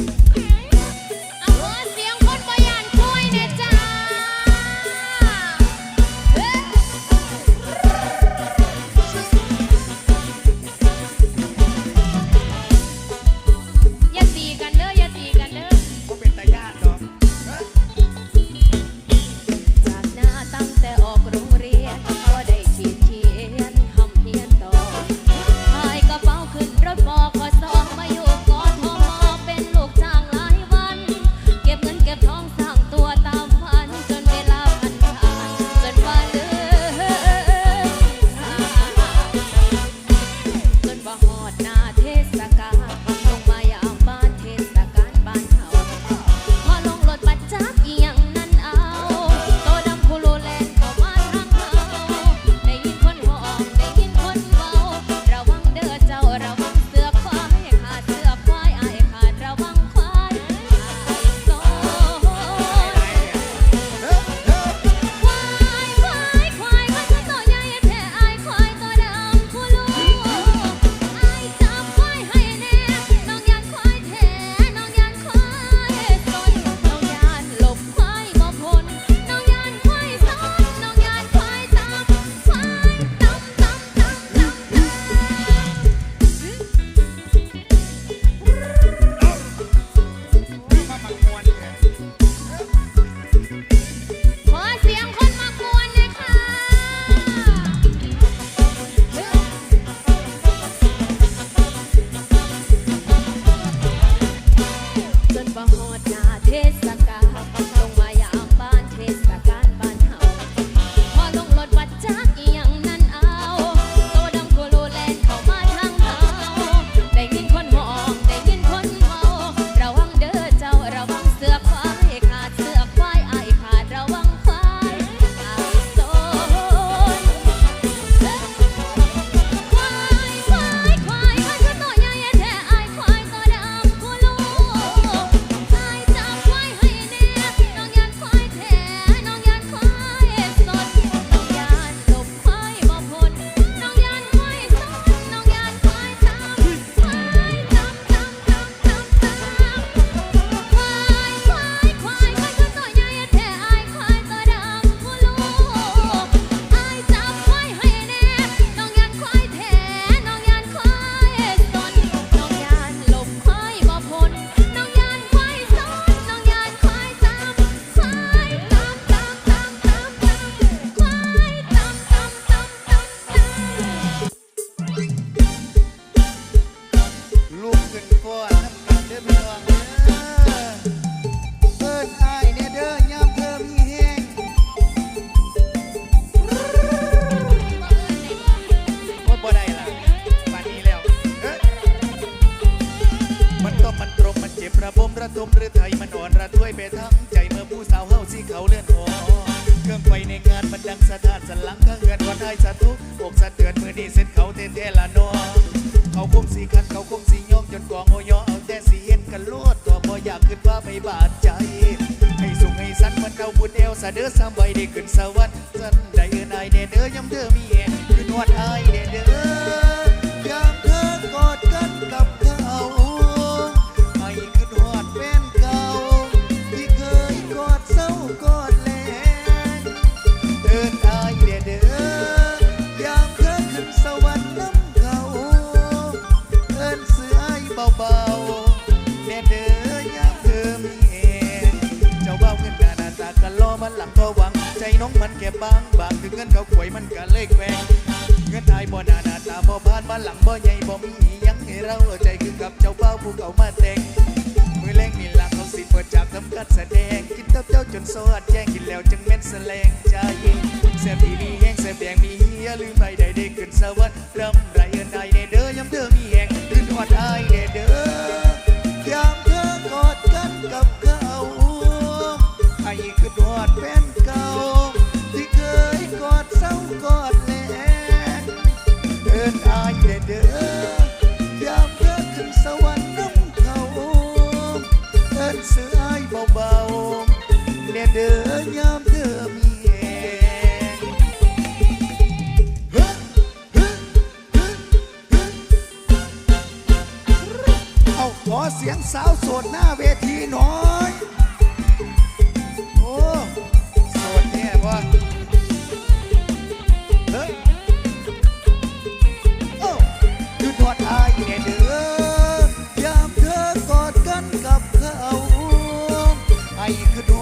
Yeah. ระทมหรือไทยมันอ่อนระด้วยไปทั้งใจเมื่อผู้สาวเฮาสิเขาเลื่อนหอเครื่องไฟในงานมันดังสะท้านสลังข้างเงินวันได้สะทุกอกสะเตือนมือดีเส้นเขาเต้นเทละนอเขาคงสีคันเขาคงสีย่องจนกองโอยอเอาแต่สีเห็นกันลวดตัวบ่อยากขึ้นว่าไม่บาดใจ ให้สุงให้สั้นมันเขาบุญเอวสะเด้อสามใบได้ขึ้นสวรรค์สันได้เอินไอเดเด้อย่ำเด้อมีเอ็นขึ้นวัดไอเดเด้อยามเธอกอดกันกับ บางบางถึงเงินเขาขวยมันก็เลขแวงเงินตายบ่หนาหนาตาบ่บ้านบ้านหลังบ่ใหญ่บ่มียังให้เราใจคือกับเจ้าเป้าผู้เขามาแต่งมือแรงนี่หลังเขาสิเปิดจากทำกัดแสดงกินตับเจ้าจนสวัดแย่งกินแล้วจึงแม่นแสลงใจแซ่บดีมีแห้งแซ่บแดงมีเฮียลืมไปได้เด็กขึ้นสวรรค์รำไรเอินได้เด้อยำเด้อมีแห้งขึ้นหอดอายเด้อยำเธอกอดกันกับเขาไอ้ขึ้นหอดแฟนเก่า ด้อยามเธอมีเอาขอเสียงสาวโสดหน้าเวทีหน่อยโอ้โสดเนี่ยว่าเฮ้อดูทอดอายเนี่ยเด้อยามเธอกอดกันกับเขาไอ้คืดู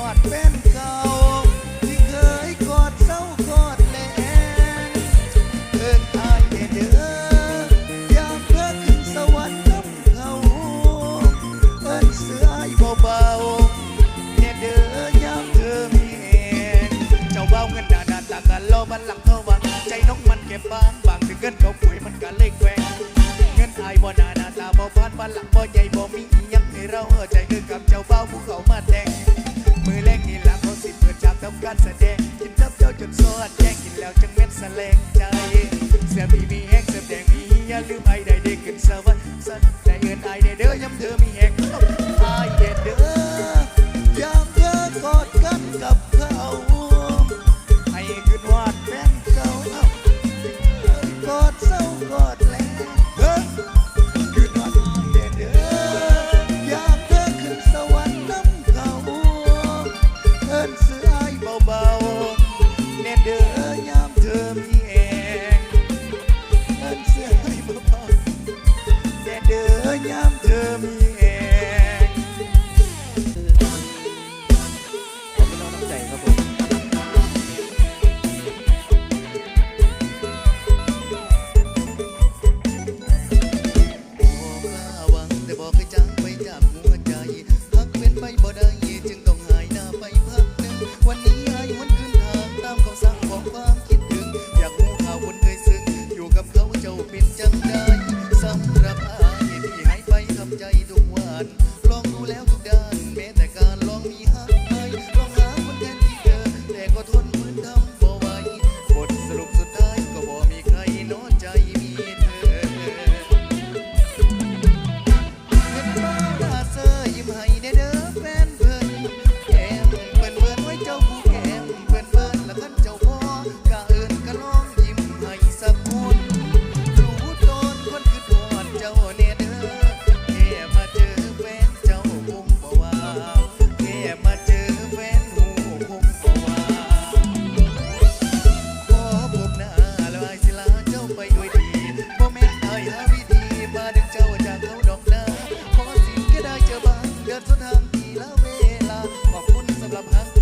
บางบางถึงเกินเขาปุ๋ยมันก็เล็ก yeah. างทีละเวลา ขอบคุณสำหรับฮัก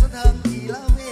สถานที่ละเว